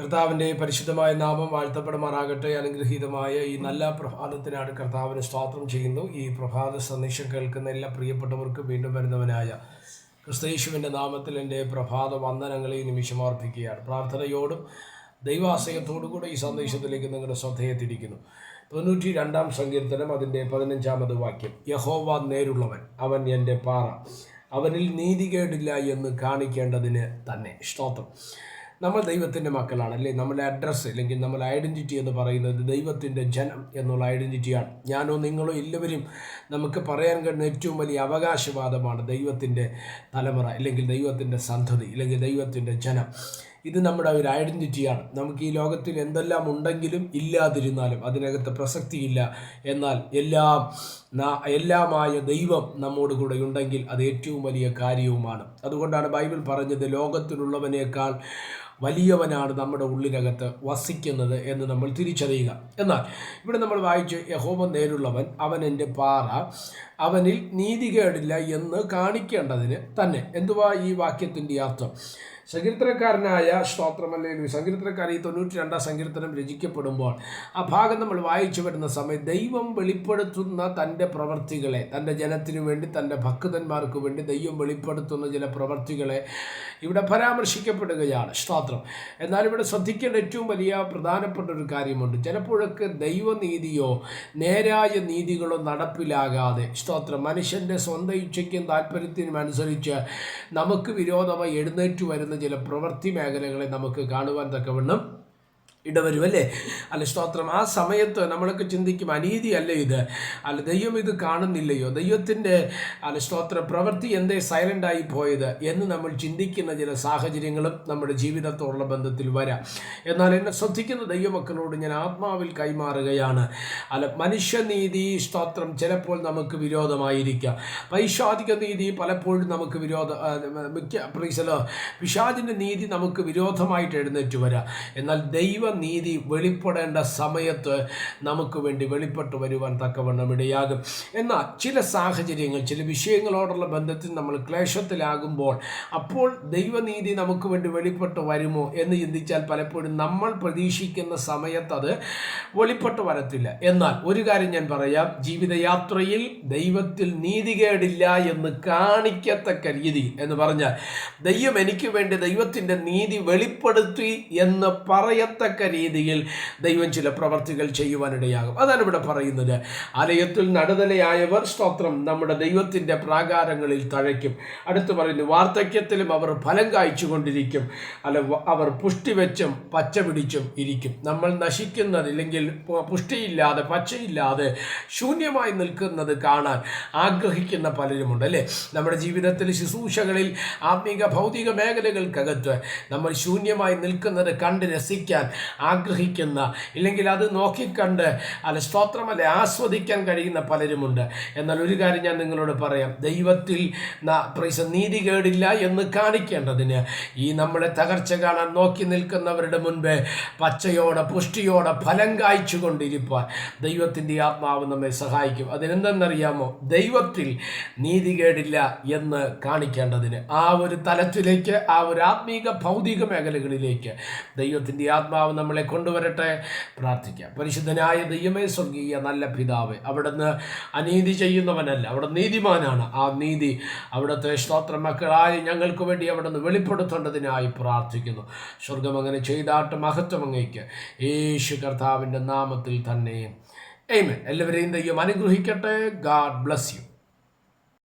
കർത്താവിന്റെ പരിശുദ്ധമായ നാമം വാഴ്ത്തപ്പെടുമാറാകട്ടെ. അനുഗ്രഹീതമായ ഈ നല്ല പ്രഭാതത്തിനാണ് കർത്താവിന് സ്തോത്രം ചെയ്യുന്നു. ഈ പ്രഭാത സന്ദേശം കേൾക്കുന്ന എല്ലാ പ്രിയപ്പെട്ടവർക്കും വീണ്ടും വരുന്നവനായ ക്രിസ്തയേശുവിന്റെ നാമത്തിൽ എന്റെ പ്രഭാത വന്ദനങ്ങളെ നിമിഷം അർപ്പിക്കുകയാണ്. പ്രാർത്ഥനയോടും ദൈവാശയത്തോടും കൂടെ ഈ സന്ദേശത്തിലേക്ക് നിങ്ങളുടെ ശ്രദ്ധയെ തിരിക്കുന്നു. തൊണ്ണൂറ്റി രണ്ടാം സങ്കീർത്തനം അതിന്റെ പതിനഞ്ചാമത് വാക്യം. യഹോവ നേരുള്ളവൻ അവൻ എന്റെ പാറ. അവനിൽ നീതികേടില്ല എന്ന് കാണിക്കേണ്ടതിന് തന്നെ സ്തോത്രം. നമ്മൾ ദൈവത്തിന്റെ മക്കളാണ് അല്ലേ? നമ്മുടെ അഡ്രസ്സ് അല്ലെങ്കിൽ നമ്മുടെ ഐഡന്റിറ്റി എന്ന് പറയുന്നത് ദൈവത്തിന്റെ ജനം എന്നുള്ള ഐഡന്റിറ്റിയാണ് ഞാനോ നിങ്ങളോ എല്ലാവരും നമുക്ക് പറയാൻ കഴിയുന്ന ഏറ്റവും വലിയ അവകാശവാദമാണ് ദൈവത്തിന്റെ തലമുറ അല്ലെങ്കിൽ ദൈവത്തിന്റെ സന്ധതി അല്ലെങ്കിൽ ദൈവത്തിന്റെ ജനം. ഇത് നമ്മുടെ ഒരു ഐഡന്റിറ്റിയാണ് നമുക്ക് ഈ ലോകത്തിൽ എന്തെല്ലാം ഉണ്ടെങ്കിലും ഇല്ലാതിരുന്നാലും അതിനകത്ത് പ്രസക്തിയില്ല. എന്നാൽ എല്ലാം എല്ലാമായ ദൈവം നമ്മോട് കൂടെ ഉണ്ടെങ്കിൽ അത് ഏറ്റവും വലിയ കാര്യവുമാണ്. അതുകൊണ്ടാണ് ബൈബിൾ പറഞ്ഞത് ലോകത്തിലുള്ളവനേക്കാൾ വലിയവനാണ് നമ്മുടെ ഉള്ളിനകത്ത് വസിക്കുന്നത് എന്ന് നമ്മൾ തിരിച്ചറിയുക. എന്നാൽ ഇവിടെ നമ്മൾ വായിച്ച് യഹോവ നേരുള്ളവൻ അവൻ എന്റെ പാറ അവനിൽ നീതികേടില്ല എന്ന് കാണിക്കേണ്ടതിന് തന്നെ. എന്തുവാ ഈ വാക്യത്തിന്റെ അർത്ഥം? സങ്കീർത്തനക്കാരനായ സ്തോത്രമല്ലേലു സങ്കീർത്തനക്കാരൻ ഈ തൊണ്ണൂറ്റി രണ്ടാം സങ്കീർത്തനം രചിക്കപ്പെടുമ്പോൾ ആ ഭാഗം നമ്മൾ വായിച്ചു വരുന്ന സമയം ദൈവം വെളിപ്പെടുത്തുന്ന തന്റെ പ്രവർത്തികളെ തന്റെ ജനത്തിനു വേണ്ടി തന്റെ ഭക്തന്മാർക്ക് വേണ്ടി ദൈവം വെളിപ്പെടുത്തുന്ന ചില പ്രവർത്തികളെ ഇവിടെ പരാമർശിക്കപ്പെടുകയാണ് സ്തോത്രം. എന്നാൽ ഇവിടെ ശ്രദ്ധിക്കേണ്ട ഏറ്റവും വലിയ പ്രധാനപ്പെട്ട ഒരു കാര്യമുണ്ട്. ചിലപ്പോഴൊക്കെ ദൈവനീതിയോ നേരായ നീതികളോ നടപ്പിലാകാതെ സ്തോത്രം മനുഷ്യന്റെ സ്വന്തം ഇച്ഛയ്ക്കും താല്പര്യത്തിനും അനുസരിച്ച് നമുക്ക് വിരോധമായി എഴുന്നേറ്റ് വരുന്ന ചില പ്രവൃത്തി മേഖലകളെ നമുക്ക് കാണുവാൻ തക്കവണ്ണം ഇടവരും അല്ലേ അല്ല സ്തോത്രം. ആ സമയത്ത് നമ്മളൊക്കെ ചിന്തിക്കും അനീതി അല്ലേ ഇത്? അല്ല ദൈവം ഇത് കാണുന്നില്ലയോ? ദൈവത്തിന്റെ അല്ല സ്തോത്ര പ്രവൃത്തി എന്തേ സൈലന്റായി പോയത് എന്ന് നമ്മൾ ചിന്തിക്കുന്ന ചില സാഹചര്യങ്ങളും നമ്മുടെ ജീവിതത്തോടുള്ള ബന്ധത്തിൽ വരാം. എന്നാൽ എന്നെ ശ്രദ്ധിക്കുന്ന ദൈവമക്കളോട് ഞാൻ ആത്മാവിൽ കൈമാറുകയാണ്. അല്ല മനുഷ്യനീതി സ്തോത്രം ചിലപ്പോൾ നമുക്ക് വിരോധമായിരിക്കാം. പൈശാധിക നീതി പലപ്പോഴും നമുക്ക് വിരോധ മിക്ക പ്രീസലോ പിശാദിന്റെ നീതി നമുക്ക് വിരോധമായിട്ട് എഴുന്നേറ്റ് വരാം. എന്നാൽ ദൈവനീതി വെളിപ്പെടേണ്ട സമയത്ത് നമുക്ക് വേണ്ടി വെളിപ്പെട്ട് വരുവാൻ തക്കവണ്ണം ഇടയാകും. എന്നാൽ ചില സാഹചര്യങ്ങൾ ചില വിഷയങ്ങളോടുള്ള ബന്ധത്തിൽ നമ്മൾ ക്ലേശത്തിലാകുമ്പോൾ അപ്പോൾ ദൈവനീതി നമുക്ക് വേണ്ടി വെളിപ്പെട്ട് വരുമോ എന്ന് ചിന്തിച്ചാൽ പലപ്പോഴും നമ്മൾ പ്രതീക്ഷിക്കുന്ന സമയത്ത് അത് വെളിപ്പെട്ട് വരത്തില്ല. എന്നാൽ ഒരു കാര്യം ഞാൻ പറയാം ജീവിതയാത്രയിൽ ദൈവത്തിൽ നീതികേടില്ല എന്ന് കാണിക്കത്തക്ക രീതി എന്ന് പറഞ്ഞാൽ ദൈവം എനിക്ക് വേണ്ടി ദൈവത്തിന്റെ നീതി വെളിപ്പെടുത്തി എന്ന് പറയത്തക്ക രീതിയിൽ ദൈവം ചില പ്രവർത്തികൾ ചെയ്യുവാനിടയാകും. അതാണ് ഇവിടെ പറയുന്നത്. ആലയത്തിൽ നടുതലയായവർ സ്തോത്രം നമ്മുടെ ദൈവത്തിന്റെ പ്രാകാരങ്ങളിൽ തഴയ്ക്കും. അടുത്ത് പറയുന്നു വാർദ്ധക്യത്തിലും അവർ ഫലം കായ്ച്ചുകൊണ്ടിരിക്കും. അല്ല അവർ പുഷ്ടി വെച്ചും പച്ച പിടിച്ചും ഇരിക്കും. നമ്മൾ നശിക്കുന്നത് ഇല്ലെങ്കിൽ പുഷ്ടിയില്ലാതെ പച്ചയില്ലാതെ ശൂന്യമായി നിൽക്കുന്നത് കാണാൻ ആഗ്രഹിക്കുന്ന പലരുമുണ്ട് അല്ലേ? നമ്മുടെ ജീവിതത്തിൽ ശുശ്രൂഷകളിൽ ആത്മീക ഭൗതിക മേഖലകൾക്കകത്ത് നമ്മൾ ശൂന്യമായി നിൽക്കുന്നത് കണ്ട് രസിക്കാൻ ആഗ്രഹിക്കുന്ന ഇല്ലെങ്കിൽ അത് നോക്കിക്കണ്ട് അല്ല സ്തോത്രമല്ല ആസ്വദിക്കാൻ കഴിയുന്ന പലരുമുണ്ട്. എന്നാൽ ഒരു കാര്യം ഞാൻ നിങ്ങളോട് പറയാം. ദൈവത്തിൽ പ്രൈസ നീതികേടില്ല എന്ന് കാണിക്കേണ്ടതിന് ഈ നമ്മളെ തകർച്ച കാണാൻ നോക്കി നിൽക്കുന്നവരുടെ മുൻപേ പച്ചയോടെ പുഷ്ടിയോടെ ഫലം കായ്ച്ചു കൊണ്ടിരിപ്പാൻ ദൈവത്തിന്റെ ആത്മാവ് നമ്മെ സഹായിക്കും. അതിനെന്തെന്നറിയാമോ? ദൈവത്തിൽ നീതികേടില്ല എന്ന് കാണിക്കേണ്ടതിന് ആ ഒരു തലത്തിലേക്ക് ആ ഒരു ആത്മീക ഭൗതിക മേഖലകളിലേക്ക് ദൈവത്തിന്റെ ആത്മാവ് നമ്മളെ കൊണ്ടുവരട്ടെ. പ്രാർത്ഥിക്കാം. പരിശുദ്ധനായ ദൈവമേ സ്വർഗീയ നല്ല പിതാവ് അവിടുന്ന് അനീതി ചെയ്യുന്നവനല്ല അവിടെ നീതിമാനാണ്. ആ നീതി അവിടുത്തെ സ്തോത്ര മക്കളായി ഞങ്ങൾക്ക് വേണ്ടി അവിടുന്ന് വെളിപ്പെടുത്തേണ്ടതിനായി പ്രാർത്ഥിക്കുന്നു. സ്വർഗം അങ്ങനെ ചെയ്താട്ട് മഹത്വം അങ്ങേക്ക്. യേശു കർത്താവിന്റെ നാമത്തിൽ തന്നെ. എയ്മൻ എല്ലാവരെയും ദൈവം അനുഗ്രഹിക്കട്ടെ. God bless you